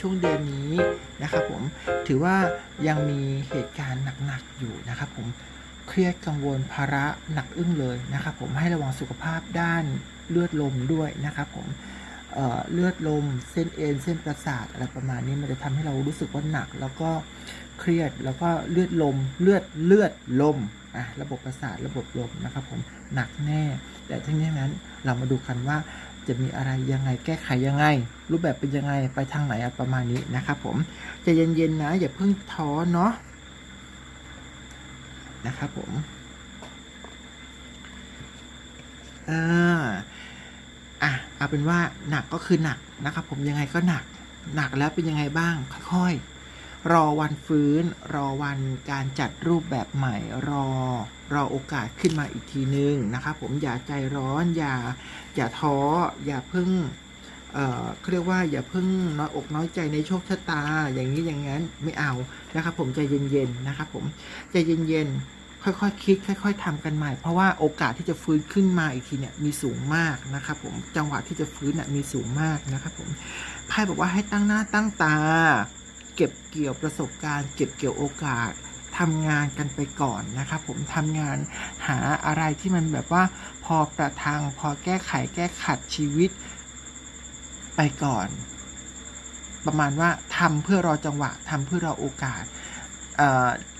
ช่วงเดือนนี้นะครับผมถือว่ายังมีเหตุการณ์หนักๆอยู่นะครับผมเครียดกังวลภาระหนักอึ้งเลยนะครับผมให้ระวังสุขภาพด้านเลือดลมด้วยนะครับผมเเลือดลมเส้นเอ็นเส้นประสาทอะไรประมาณนี้มันจะทำให้เรารู้สึกว่าหนัก แล้วก็เครียดแล้วก็เลือดลมเลือดเลือดลมอะระบบประสาทระบบลมนะครับผมหนักแน่ แต่ทั้งนี้ทั้งนั้นเรามาดูกันว่า จะมีอะไรยังไงแก้ไขยังไง รูปแบบเป็นยังไงไปทางไหนประมาณนี้นะครับผมจะเย็นๆนะอย่าเพิ่งท้อเนาะนะครับผมเอ่าอะเอาเป็นว่าหนักก็คือหนักนะครับผมยังไงก็หนัก หนักแล้วเป็นยังไงบ้างค่อยๆ รอวันฟื้น รอวันการจัดรูปแบบใหม่ รอ รอโอกาสขึ้นมาอีกทีนึงนะครับผมอย่าใจร้อน อย่า อย่าท้อ อย่าเพิ่งเอ่อเขาเรียกว่าอย่าเพิ่งน้อยอกน้อยใจในโชคชะตา อย่างนี้อย่างนั้นไม่เอานะครับผมใจเย็นๆนะครับผมใจเย็นๆค่อยๆคคิด ค่อย ๆทำกันใหม่ เพราะว่าโอกาสที่จะฟื้นขึ้นมาอีกทีเนี่ยมีสูงมากนะครับผมจังหวะที่จะฟื้นน่ะมีสูงมากนะครับผมไพ่บอกว่าให้ตั้งหน้าตั้งตา เก็บเกี่ยวประสบการณ์ เก็บเกี่ยวโอกาสทำงานกันไปก่อนนะครับผมทำงานหาอะไรที่มันแบบว่าพอประทังพอแก้ไขแก้ขัดชีวิตไปก่อน ประมาณว่าทำเพื่อรอจังหวะทำเพื่อรอโอกาส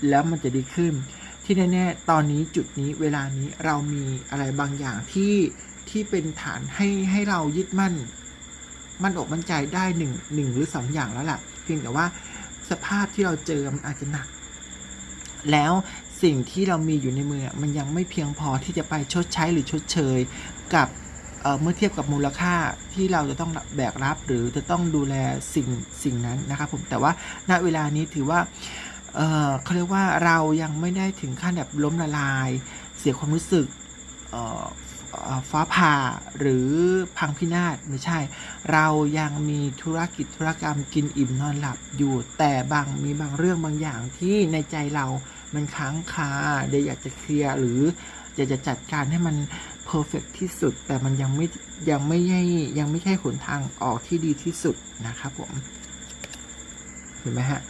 แล้วมันจะดีขึ้น ที่แน่ๆตอนนี้จุดนี้เวลานี้เรามีอะไรบางอย่างที่ที่เป็นฐานให้ให้เรายึดมั่น มั่นอกมั่นใจได้หนึ่งหนึ่งหรือสองอย่างแล้วล่ะ เพียงแต่ว่าสภาพที่เราเจอมันอาจจะหนัก แล้วสิ่งที่เรามีอยู่ในมือมันยังไม่เพียงพอที่จะไปชดใช้หรือชดเชยกับเเมื่อเทียบกับมูลค่าที่เราจะต้องแบกรับหรือจะต้องดูแลสิ่งสิ่งนั้นนะครับผมแต่ว่าณเวลานี้ถือว่าเเขาเรียกว่าเรายังไม่ได้ถึงขั้นแบบล้มละลาย เสียความรู้สึก ฟ้าผ่าหรือพังพินาศไม่ใช่ เรายังมีธุรกิจธุรกรรมกินอิ่มนอนหลับอยู่ แต่บางมีบางเรื่องบางอย่างที่ในใจเรามันค้างคาเดี๋ยวอยากจะเคลียร์หรืออยากจะจัดการให้มันเพอร์เฟกที่สุด แต่มันยังไม่ยังไม่ใช่ยังไม่ใช่หนทางออกที่ดีที่สุดนะครับผมเห็นไหมฮะ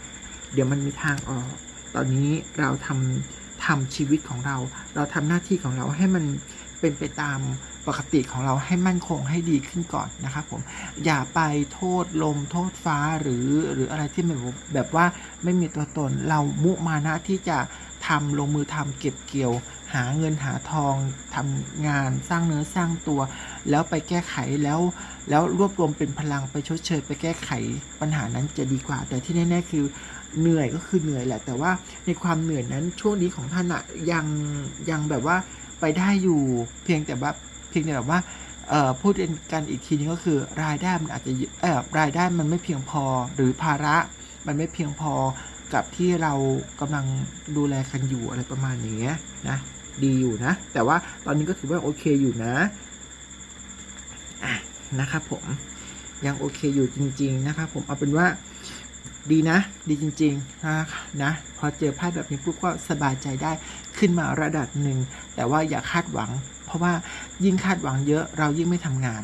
เดี๋ยวมันมีทางออก ตอนนี้เราทำทำชีวิตของเรา เราทำหน้าที่ของเราให้มัน เป็นไปตามปกติของเราให้มั่นคงให้ดีขึ้นก่อนนะครับผมอย่าไปโทษลมโทษฟ้าหรือหรืออะไรที่มันแบบว่าไม่มีตัวตนเรามุมานะที่จะทำลงมือทำเก็บเกี่ยว หาเงินหาทองทำงานสร้างเนื้อสร้างตัว แล้วไปแก้ไขแล้ว แล้วรวบรวมเป็นพลังไปชดเชย ไปแก้ไขปัญหานั้นจะดีกว่า แต่ที่แน่ๆคือเหนื่อยก็คือเหนื่อยแหละ แต่ว่าในความเหนื่อยนั้นช่วงนี้ของท่านอะยังยังแบบว่า ไปได้อยู่ เพียงแต่ว่าเพียงแต่แบบว่าพูดกันอีกทีนึงก็คือรายได้มันอาจจะเออรายได้มันไม่เพียงพอหรือภาระมันไม่เพียงพอกับที่เรากำลังดูแลกันอยู่อะไรประมาณอย่างเงี้ยนะดีอยู่นะ แต่ว่าตอนนี้ก็ถือว่าโอเคอยู่นะอะนะครับผมยังโอเคอยู่จริง ๆ นะครับผมเอาเป็นว่าดีนะ ดีจริงๆนะนะพอเจอไพ่แบบนี้ปุ๊บก็สบายใจได้ ขึ้นมาระดับหนึ่ง แต่ว่าอย่าคาดหวัง เพราะว่ายิ่งคาดหวังเยอะเรายิ่งไม่ทำงาน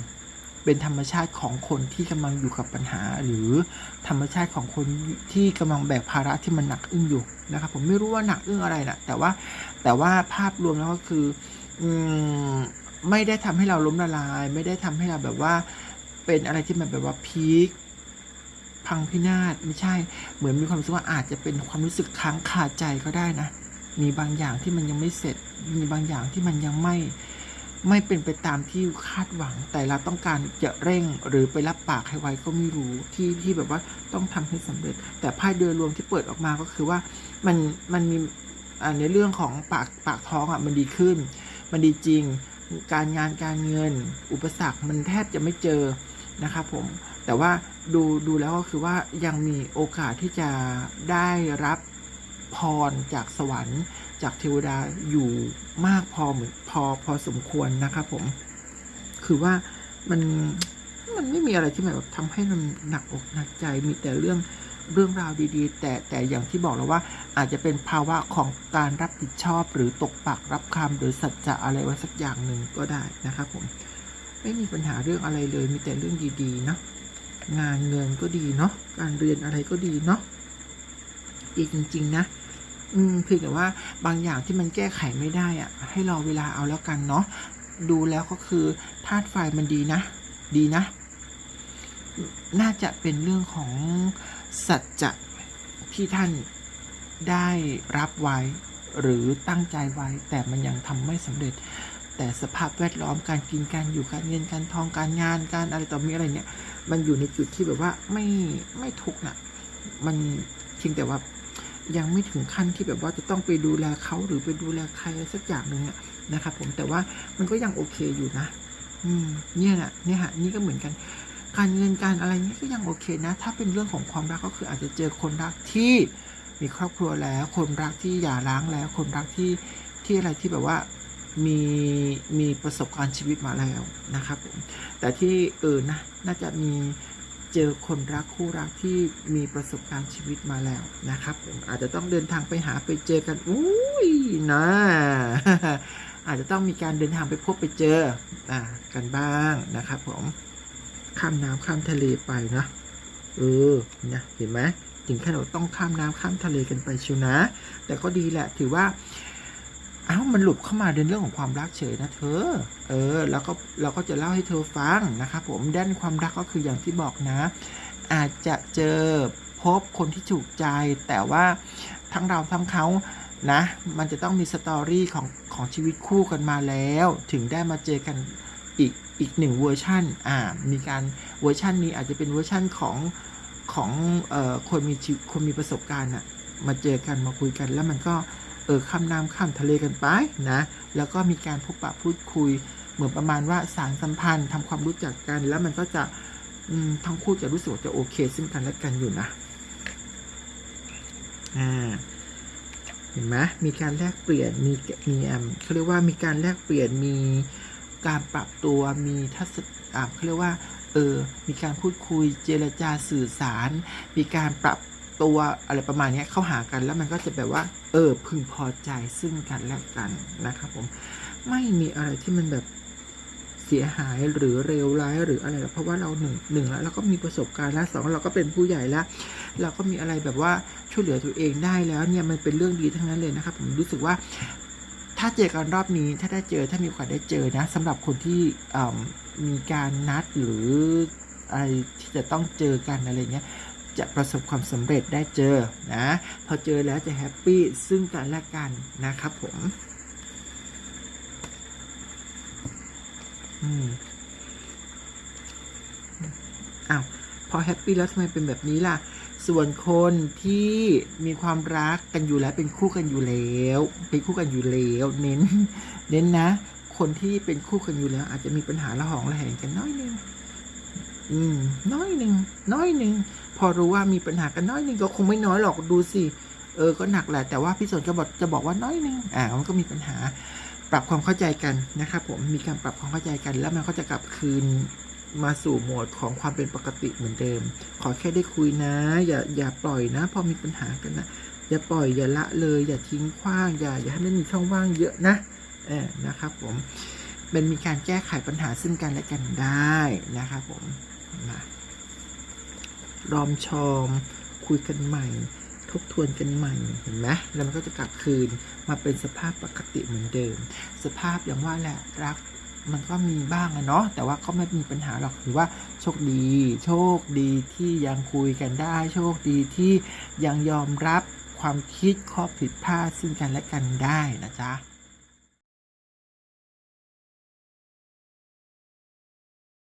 เป็นธรรมชาติของคนที่กำลังอยู่กับปัญหา หรือธรรมชาติของคนที่กำลังแบกภาระที่มันหนักอึ้งอยู่นะครับผมไม่รู้ว่าหนักอึ้งอะไรนะแต่ว่าแต่ว่าภาพรวมแล้วก็คืออืมไม่ได้ทำให้เราล้มละลาย ไม่ได้ทำให้เราแบบว่า เป็นอะไรที่มันแบบว่าพีคพังพินาศไม่ใช่ เหมือนมีความรู้สึกว่าอาจจะเป็นความรู้สึกค้างคาใจก็ได้นะ มีบางอย่างที่มันยังไม่เสร็จ มีบางอย่างที่มันยังไม่ไม่เป็นไปตามที่คาดหวัง แต่เราต้องการจะเร่งหรือไปรับปากให้ไว้ก็ไม่รู้ที่ที่แบบว่าต้องทำให้สำเร็จ แต่ไพ่โดยรวมที่เปิดออกมาก็คือว่ามันมันมีในเรื่องของปากปากท้องอะมันดีขึ้น มันดีจริง การงานการเงิน อุปสรรคมันแทบจะไม่เจอนะครับผมแต่ว่าดูดูแล้วก็คือว่ายังมีโอกาสที่จะได้รับ พรจากสวรรค์ จากเทวดาอยู่มากพอเหมือนพอพอสมควรนะครับผม คือว่ามันมันไม่มีอะไรที่มันแบบทำให้มันหนักอกหนักใจมีแต่เรื่องเรื่องราวดีๆ แต่แต่อย่างที่บอกแล้วว่าอาจจะเป็นภาวะของการรับผิดชอบหรือตกปากรับคำหรือสัจจะอะไรไว้สักอย่างหนึ่งก็ได้นะครับผมไม่มีปัญหาเรื่องอะไรเลยมีแต่เรื่องดีๆเนาะงานเงินก็ดีเนาะการเรียนอะไรก็ดีเนาะดีจริง ๆ นะ อืมเพียงแต่ว่าบางอย่างที่มันแก้ไขไม่ได้อะให้รอเวลาเอาแล้วกันเนาะดูแล้วก็คือธาตุไฟมันดีนะ ดีนะ น่าจะเป็นเรื่องของสัจจะที่ท่านได้รับไว้หรือตั้งใจไว้ แต่มันยังทำไม่สำเร็จ แต่สภาพแวดล้อมการกินการอยู่การเงินการทองการงานการอะไรต่อมีอะไรเนี่ย มันอยู่ในจุดที่แบบว่าไม่ไม่ทุกข์นะมันเพียงแต่ว่า ยังไม่ถึงขั้นที่แบบว่าจะต้องไปดูแลเขาหรือไปดูแลใครสักอย่างหนึ่งอะนะครับผมแต่ว่ามันก็ยังโอเคอยู่นะ อืม เนี่ยแหละเนี่ยฮะนี่ก็เหมือนกัน การเงินการอะไรนี่ก็ยังโอเคนะ ถ้าเป็นเรื่องของความรักก็คืออาจจะเจอคนรักที่มีครอบครัวแล้ว คนรักที่หย่าร้างแล้ว คนรักที่ที่อะไรที่แบบว่ามีมีประสบการณ์ชีวิตมาแล้วนะครับผมแต่ที่เออนะน่าจะมี เจอคนรักคู่รักที่มีประสบการณ์ชีวิตมาแล้วนะครับ อาจจะต้องเดินทางไปหาไปเจอกันอุ้ยนะอาจจะต้องมีการเดินทางไปพบไปเจออกันบ้างนะครับผมข้ามน้ำข้ามทะเลไปนะเออนะเห็นไหมถึงขนเราต้องข้ามน้ำข้ามทะเลกันไปชิวนะ แต่ก็ดีแหละถือว่า อ้ามันหลุดเข้ามาในเรื่องของความรักเฉยนะเธอ เออ แล้วก็เราก็จะเล่าให้เธอฟังนะครับผมด้านความรักก็คืออย่างที่บอกนะ อาจจะเจอพบคนที่ถูกใจ แต่ว่าทั้งเราทั้งเขานะ มันจะต้องมีสตอรี่ของของชีวิตคู่กันมาแล้ว ถึงได้มาเจอกันอีกอีกหนึ่งเวอร์ชันอ่า มีการเวอร์ชันนี้อาจจะเป็นเวอร์ชันของของเอ่อคนมีชีคนมีประสบการณ์อะมาเจอกันมาคุยกันแล้วมันก็ ออข้ามน้ำข้ามทะเลกันไปนะ แล้วก็มีการพบปะพูดคุย เหมือนประมาณว่าสารสัมพันธ์ทำความรู้จักกัน แล้วมันก็จะทั้งคู่จะรู้สึกว่าจะโอเค ซึ่งกันและกันอยู่นะอ่าเห็นไหมมีการแลกเปลี่ยน มีมีเขาเรียกว่ามีการแลกเปลี่ยน มีการปรับตัว มีทัศนอ่าเขาเรียกว่า เออ มีการพูดคุย เจรจาสื่อสาร มีการปรับ ตัวอะไรประมาณนี้เข้าหากันแล้วมันก็จะแบบว่า เออพึงพอใจซึ่งกันและกันนะครับผมไม่มีอะไรที่มันแบบเสียหายหรือเลวร้ายหรืออะไร เพราะว่าเราหนึ่งหนึ่งแล้วเราก็มีประสบการณ์แล้วสองเราก็เป็นผู้ใหญ่แล้ว เราก็มีอะไรแบบว่าช่วยเหลือตัวเองได้แล้วเนี่ยมันเป็นเรื่องดีทั้งนั้นเลยนะครับ ผมรู้สึกว่า ถ้าเจอกันรอบนี้ถ้าได้เจอถ้ามีโอกาสได้เจอนะสำหรับคนที่มีการนัดหรืออะไรที่จะต้องเจอกันอะไรเงี้ย จะประสบความสำเร็จได้เจอนะพอเจอแล้วจะแฮปปี้ซึ่งกันและกันนะครับผมอืมอ้าวพอแฮปปี้แล้วทำไมเป็นแบบนี้ล่ะ ส่วนคนที่มีความรักกันอยู่แล้ว เป็นคู่กันอยู่แล้ว เป็นคู่กันอยู่แล้วเน้น เน้นนะ คนที่เป็นคู่กันอยู่แล้ว อาจจะมีปัญหาละหองละแหงกันน้อยนึง อืม น้อยหนึ่งน้อยหนึ่งพอรู้ว่ามีปัญหากันน้อยหนึ่งก็คงไม่น้อยหรอกดูสิเออก็หนักแหละแต่ว่าพี่สนจะบอกจะบอกว่าน้อยหนึ่งอ่ามันก็มีปัญหาปรับความเข้าใจกันนะครับผมมีการปรับความเข้าใจกัน แล้วมันก็จะกลับคืนมาสู่โหมดของความเป็นปกติเหมือนเดิม ขอแค่ได้คุยนะ อย่าอย่าปล่อยนะ พอมีปัญหากันนะอย่าปล่อยอย่าละเลย อย่าทิ้งขว้างอย่าอย่าให้มันมีช่องว่างเยอะนะเออนะครับผมเป็นมีการแก้ไขปัญหาซึ่งกันและกันได้นะครับผม นะรอมชอม คุยกันใหม่ ทบทวนกันใหม่ เห็นไหมแล้วมันก็จะกลับคืนมาเป็นสภาพปกติเหมือนเดิม สภาพอย่างว่าแหละรักมันก็มีบ้างอะเนาะแต่ว่าก็ไม่มีปัญหาหรอกถือว่าโชคดี โชคดีที่ยังคุยกันได้ โชคดีที่ยังยอมรับความคิดข้อผิดพลาดซึ่งกันและกันได้นะจ๊ะ